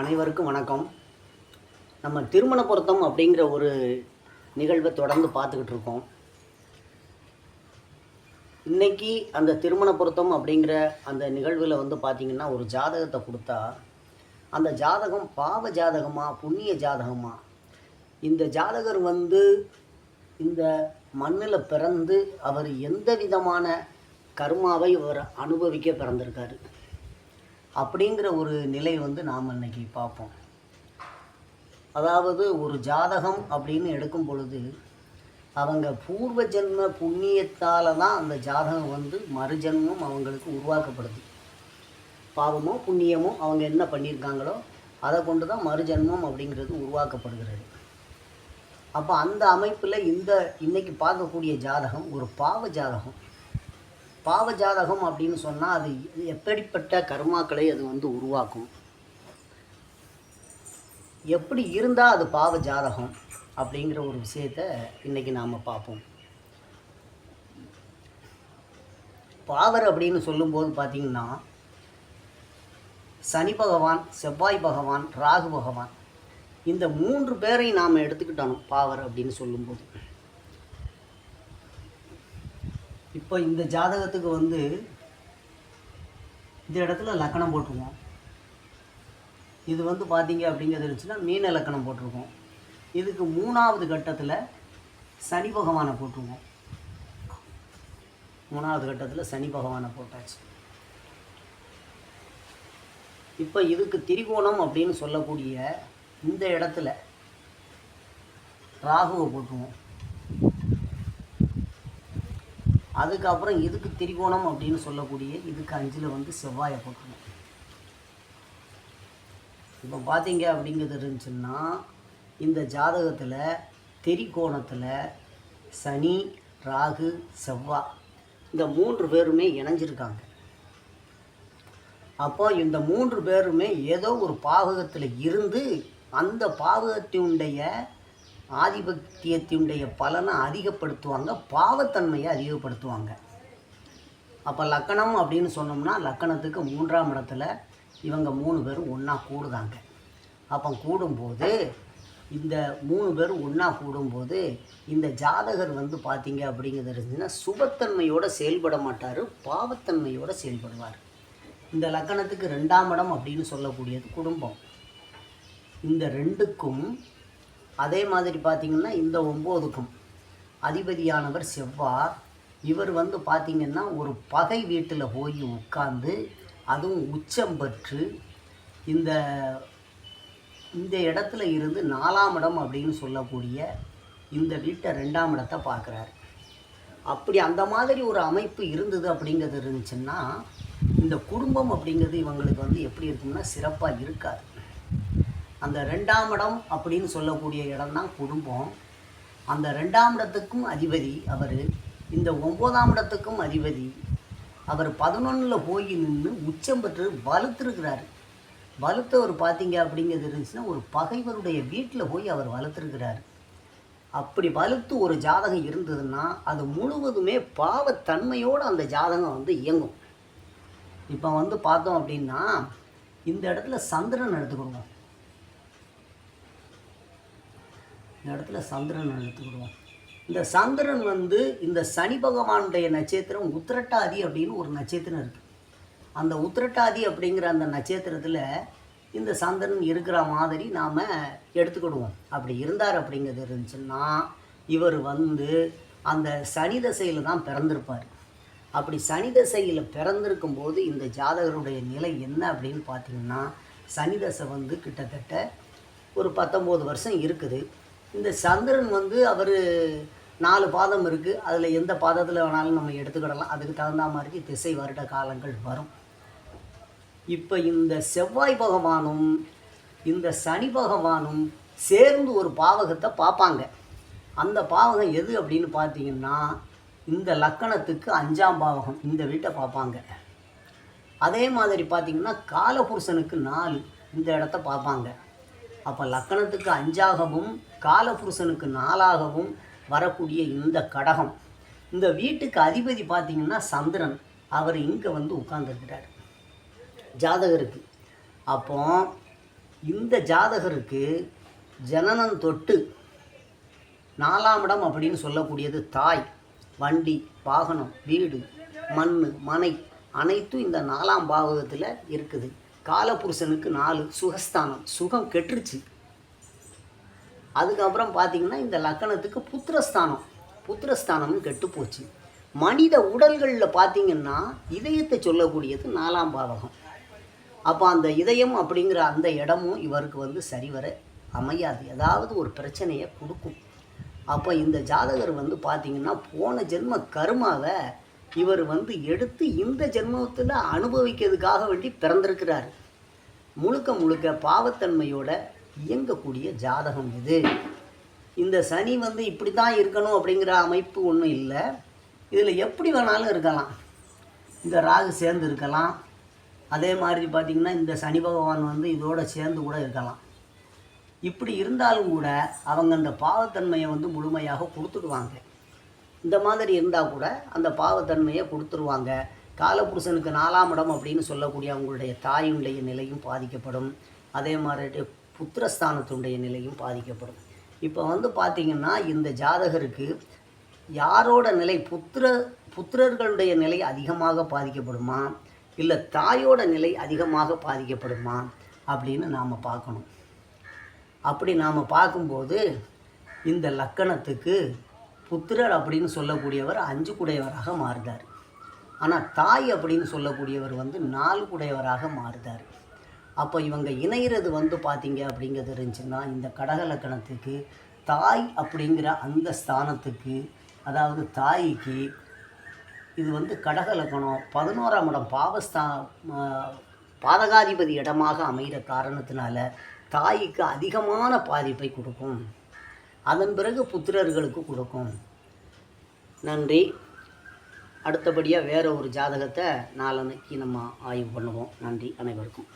அனைவருக்கும் வணக்கம். நம்ம திருமண பொருத்தம் அப்படிங்கிற ஒரு நிகழ்வை தொடர்ந்து பார்த்துக்கிட்டு இருக்கோம். இன்னைக்கு அந்த திருமண பொருத்தம் அப்படிங்கிற அந்த நிகழ்வில் வந்து பார்த்திங்கன்னா ஒரு ஜாதகத்தை கொடுத்தா அந்த ஜாதகம் பாவ ஜாதகமாக புண்ணிய ஜாதகமாக இந்த ஜாதகர் வந்து இந்த மண்ணில் பிறந்து அவர் எந்த விதமான கர்மாவை அவர் அனுபவிக்க பிறந்திருக்காரு? அப்படிங்கிற ஒரு நிலை வந்து நாம் இன்னைக்கு பார்ப்போம். அதாவது ஒரு ஜாதகம் அப்படின்னு எடுக்கும் பொழுது அவங்க பூர்வ ஜென்ம புண்ணியத்தால் தான் அந்த ஜாதகம் வந்து மறுஜென்மம் அவங்களுக்கு உருவாக்கப்படுது. பாவமோ புண்ணியமோ அவங்க என்ன பண்ணியிருக்காங்களோ அதை கொண்டு தான் மறுஜென்மம் அப்படிங்கிறது உருவாக்கப்படுகிறது. அப்போ அந்த அமைப்பில் இந்த இன்றைக்கி பார்க்கக்கூடிய ஜாதகம் ஒரு பாவ ஜாதகம். பாவ ஜாதகம் அப்படின்னு சொன்னால் அது எப்படிப்பட்ட கர்மாக்களை அது வந்து உருவாக்கும்? எப்படி இருந்தால் அது பாவ ஜாதகம் அப்படிங்கிற ஒரு விஷயத்த இன்றைக்கி நாம் பார்ப்போம். பாவர் அப்படின்னு சொல்லும்போது பார்த்திங்கன்னா சனி பகவான் செவ்வாய் பகவான் ராகு பகவான் இந்த மூன்று பேரை நாம் எடுத்துக்கிட்டோம் பாவர் அப்படின்னு சொல்லும்போது. இப்போ இந்த ஜாதகத்துக்கு வந்து இந்த இடத்துல லக்கணம் போட்டிருக்கோம். இது வந்து பார்த்தீங்க அப்படிங்கிறது இருந்துச்சுன்னா மீன லக்கணம் போட்டிருக்கோம். இதுக்கு மூணாவது கட்டத்தில் சனி பகவானை போட்டிருக்கோம். மூணாவது கட்டத்தில் சனி பகவானை போட்டாச்சு. இப்போ இதுக்கு திரிகோணம் அப்படின்னு சொல்லக்கூடிய இந்த இடத்துல ராகுவை போட்டுருவோம் அதுக்கப்புறம் இதுக்கு திரிகோணம் அப்படின்னு சொல்லக்கூடிய இதுக்கு அஞ்சில் வந்து செவ்வாயை போட்டுருவோம் இப்போ பார்த்தீங்க அப்படிங்கிறது இருந்துச்சுன்னா இந்த ஜாதகத்தில் திரிகோணத்தில் சனி ராகு செவ்வாய் இந்த மூன்று பேருமே இணைஞ்சிருக்காங்க. அப்போ இந்த மூன்று பேருமே ஏதோ ஒரு பாவகத்தில் இருந்து அந்த பாவகத்தினுடைய ஆதிபத்தியத்தினுடைய பலனை அதிகப்படுத்துவாங்க பாவத்தன்மையை அதிகப்படுத்துவாங்க. அப்போ லக்கணம் அப்படின்னு சொன்னோம்னா லக்கணத்துக்கு மூன்றாம் இடத்துல இவங்க மூணு பேரும் ஒன்றா கூடுதாங்க. அப்போ கூடும்போது இந்த மூணு பேரும் ஒன்றா கூடும்போது இந்த ஜாதகர் வந்து பார்த்தீங்க அப்படிங்கிறது இருந்துச்சுன்னா சுபத்தன்மையோடு செயல்பட மாட்டார் பாவத்தன்மையோடு செயல்படுவார். இந்த லக்கணத்துக்கு ரெண்டாம் இடம் அப்படின்னு சொல்லக்கூடியது குடும்பம். இந்த ரெண்டுக்கும் அதே மாதிரி பார்த்திங்கன்னா இந்த ஒம்போதுக்கும் அதிபதியானவர் செவ்வார் இவர் வந்து பார்த்திங்கன்னா ஒரு பகை வீட்டில் போய் உட்கார்ந்து அதுவும் உச்சம் பெற்று இந்த இந்த இடத்துல இருந்து நாலாம் இடம் அப்படின்னு சொல்லக்கூடிய இந்த வீட்டை ரெண்டாம் இடத்தை பார்க்குறாரு. அப்படி அந்த மாதிரி ஒரு அமைப்பு இருந்தது அப்படிங்கிறது இருந்துச்சுன்னா இந்த குடும்பம் அப்படிங்கிறது இவங்களுக்கு வந்து எப்படி இருக்கும்னா சிறப்பாக இருக்காது. அந்த ரெண்டாம் இடம் அப்படின்னு சொல்லக்கூடிய இடம் தான் குடும்பம். அந்த ரெண்டாம் இடத்துக்கும் அதிபதி அவர். இந்த ஒம்போதாம் இடத்துக்கும் அதிபதி. அவர் பதினொன்றில் போய் நின்று உச்சம் பெற்று வலுத்திருக்கிறாரு. வலுத்தவர் பார்த்தீங்க அப்படிங்கிறது இருந்துச்சுன்னா ஒரு பகைவருடைய வீட்டில் போய் அவர் வலுத்திருக்கிறாரு. அப்படி வலுத்து ஒரு ஜாதகம் இருந்ததுன்னா அது முழுவதுமே பாவத்தன்மையோடு அந்த ஜாதகம் வந்து இயங்கும். இப்போ வந்து பார்த்தோம் அப்படின்னா இந்த இடத்துல சந்திரன் எடுத்துக்கிடுவோம் இந்த இடத்துல சந்திரன் எடுத்துக்கிடுவோம். இந்த சந்திரன் வந்து இந்த சனி பகவானுடைய நட்சத்திரம் உத்திரட்டாதி அப்படின்னு ஒரு நட்சத்திரம் இருக்குது அந்த உத்திரட்டாதி அப்படிங்கிற அந்த நட்சத்திரத்தில் இந்த சந்திரன் இருக்கிற மாதிரி நாம் எடுத்துக்கிடுவோம். அப்படி இருந்தார் அப்படிங்கிறது இருந்துச்சுன்னா இவர் வந்து அந்த சனி தசையில் தான் பிறந்திருப்பார். அப்படி சனி தசையில் பிறந்திருக்கும் போது இந்த ஜாதகருடைய நிலை என்ன அப்படின்னு பார்த்தீங்கன்னா சனி தசை வந்து கிட்டத்தட்ட ஒரு பத்தொம்போது வருஷம் இருக்குது. இந்த சந்திரன் வந்து அவர் நாலு பாதம் இருக்குது அதில் எந்த பாதத்தில் வேணாலும் நம்ம எடுத்துக்கிடலாம். அதுக்கு தகுந்த மாதிரி திசை வருட காலங்கள் வரும். இப்போ இந்த செவ்வாய் பகவானும் இந்த சனி பகவானும் சேர்ந்து ஒரு பாவகத்தை பார்ப்பாங்க. அந்த பாவகம் எது அப்படின்னு பார்த்தீங்கன்னா இந்த லக்கணத்துக்கு அஞ்சாம் பாவகம் இந்த வீட்டை பார்ப்பாங்க. அதே மாதிரி பார்த்தீங்கன்னா காலபுருஷனுக்கு நாலு இந்த இடத்த பார்ப்பாங்க. அப்போ லக்கணத்துக்கு அஞ்சாகவும் காலபுருஷனுக்கு நாலாகவும் வரக்கூடிய இந்த கடகம். இந்த வீட்டுக்கு அதிபதி பார்த்தீங்கன்னா சந்திரன். அவர் இங்கே வந்து உட்கார்ந்துருக்கிறார். ஜாதகருக்கு. அப்போ இந்த ஜாதகருக்கு ஜனனம் தொட்டு நாலாம் இடம் அப்படின்னு சொல்லக்கூடியது தாய். வண்டி வாகனம் வீடு மண் மனை. அனைத்தும் இந்த நாலாம் பாவகத்தில் இருக்குது. காலபுருஷனுக்கு நாலு சுகஸ்தானம். சுகம் கெட்டுருச்சு. அதுக்கப்புறம் பார்த்தீங்கன்னா இந்த லக்கணத்துக்கு புத்திரஸ்தானம். புத்திரஸ்தானமும் கெட்டு போச்சு மனித உடல்களில் பார்த்தீங்கன்னா இதயத்தை சொல்லக்கூடியது நாலாம் பாவகம். அப்போ அந்த இதயம் அப்படிங்கிற அந்த இடமும் இவருக்கு வந்து சரிவர அமையாது. ஏதாவது ஒரு பிரச்சனையை கொடுக்கும். அப்போ இந்த ஜாதகர் வந்து பார்த்தீங்கன்னா போன ஜென்ம கருமாவை இவர் வந்து எடுத்து இந்த ஜென்மத்தில் அனுபவிக்கிறதுக்காக வேண்டி பிறந்திருக்கிறார். முழுக்க முழுக்க பாவத்தன்மையோட இயங்கக்கூடிய ஜாதகம் இது. இந்த சனி வந்து இப்படி தான் இருக்கணும் அப்படிங்கிற அமைப்பு ஒன்றும் இல்லை. இதில் எப்படி வேணாலும் இருக்கலாம். இந்த ராகு சேர்ந்து இருக்கலாம். அதே மாதிரி பார்த்திங்கன்னா இந்த சனி பகவான் வந்து இதோட சேர்ந்து கூட இருக்கலாம். இப்படி இருந்தாலும் கூட அவங்க அந்த பாவத்தன்மையை வந்து முழுமையாக கொடுத்துடுவாங்க. இந்த மாதிரி இருந்தால் கூட அந்த பாவத்தன்மையை கொடுத்துருவாங்க. காலபுருஷனுக்கு நாலாம் இடம் அப்படின்னு சொல்லக்கூடிய அவங்களுடைய தாயினுடைய நிலையும் பாதிக்கப்படும். அதே மாதிரி புத்திரஸ்தானத்தினுடைய நிலையும் பாதிக்கப்படும். இப்போ வந்து பார்த்திங்கன்னா இந்த ஜாதகருக்கு யாரோட நிலை புத்திர புத்திரர்களுடைய நிலை அதிகமாக பாதிக்கப்படுமா? இல்லை தாயோட நிலை அதிகமாக பாதிக்கப்படுமா? அப்படின்னு நாம் பார்க்கணும். அப்படி நாம் பார்க்கும்போது இந்த லக்கணத்துக்கு புத்திரர் அப்படின்னு சொல்லக்கூடியவர் அஞ்சு குடையவராக மாறுதார். ஆனால் தாய் அப்படின்னு சொல்லக்கூடியவர் வந்து நாலு குடையவராக மாறுதார். அப்போ இவங்க இணையிறது வந்து பார்த்தீங்க அப்படிங்கிறது இருந்துச்சுன்னா இந்த கடக லக்கணத்துக்கு தாய் அப்படிங்கிற அந்த ஸ்தானத்துக்கு அதாவது தாய்க்கு இது வந்து கடக லக்கணம் பதினோராம் இடம் பாவஸ்தா பாதகாதிபதி இடமாக அமைகிற காரணத்தினால தாய்க்கு அதிகமான பாதிப்பை கொடுக்கும். அதன் பிறகு புத்திரர்களுக்கு கொடுக்கும். நன்றி. அடுத்தபடியாக வேறு ஒரு ஜாதகத்தை நாளன்னைக்கு நம்ம ஆய்வு பண்ணுவோம். நன்றி. அனைவருக்கும்.